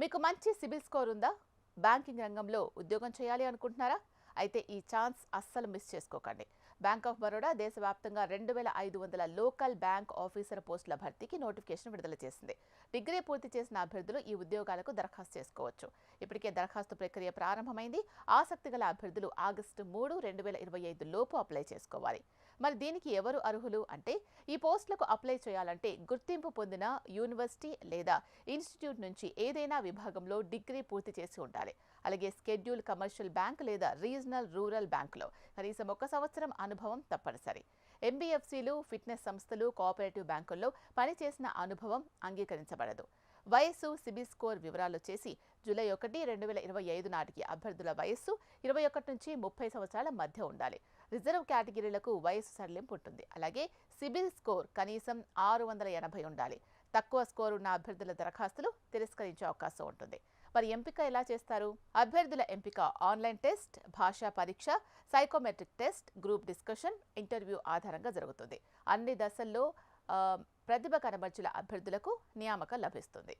మీకు మంచి సిబిల్ స్కోర్ ఉందా? బ్యాంకింగ్ రంగంలో ఉద్యోగం చేయాలి అనుకుంటున్నారా? అయితే ఈ ఛాన్స్ అస్సలు మిస్ చేసుకోకండి. బ్యాంక్ ఆఫ్ బరోడా దేశవ్యాప్తంగా రెండు వేల ఐదు వందల లోకల్ బ్యాంక్ ఆఫీసర్ పోస్టుల భర్తీకి నోటిఫికేషన్ విడుదల చేసింది. డిగ్రీ పూర్తి చేసిన అభ్యర్థులు ఈ ఉద్యోగాలకు దరఖాస్తు చేసుకోవచ్చు. ఇప్పటికే దరఖాస్తు ప్రక్రియ ప్రారంభమైంది. ఆసక్తి గల అభ్యర్థులు ఆగస్టు మూడు రెండు వేల ఇరవై ఐదు లోపు అప్లై చేసుకోవాలి. మరి దీనికి ఎవరు అర్హులు? అంటే ఈ పోస్టులకు అప్లై చేయాలంటే గుర్తింపు పొందిన యూనివర్సిటీ లేదా ఇన్స్టిట్యూట్ నుంచి ఏదైనా విభాగంలో డిగ్రీ పూర్తి చేసి ఉండాలి. అలాగే స్కెడ్యూల్ కమర్షియల్ బ్యాంక్ లేదా రీజనల్ రూరల్ బ్యాంకులో కనీసం ఒక సంవత్సరం అనుభవం తప్పనిసరి. ఎంబీఎఫ్సీలు ఫిట్నెస్ సంస్థలు కోఆపరేటివ్ బ్యాంకుల్లో పనిచేసిన అనుభవం అంగీకరించబడదు. వయస్సు సిబిల్ స్కోర్ వివరాలు చేసి జూలై ఒకటి రెండు వేల ఇరవై ఐదు నాటికి అభ్యర్థుల వయస్సు ఇరవై ఒకటి నుంచి ముప్పై సంవత్సరాల మధ్య ఉండాలి. రిజర్వ్ కేటగిరీలకు వయస్సు సడలింపు ఉంటుంది. అలాగే సిబిల్ స్కోర్ కనీసం ఆరు వందల ఎనభై ఉండాలి. తక్కువ స్కోర్ ఉన్న అభ్యర్థుల దరఖాస్తులు తిరస్కరించే అవకాశం ఉంటుంది. మరి ఎంపిక ఎలా చేస్తారు? అభ్యర్థుల ఎంపిక ఆన్లైన్ టెస్ట్ భాషా పరీక్ష psychometric test group discussion interview ఆధారంగా జరుగుతుంది. అన్ని దశల్లో ప్రతిభ కనబర్చిన అభ్యర్థులకు నియామకం లభిస్తుంది.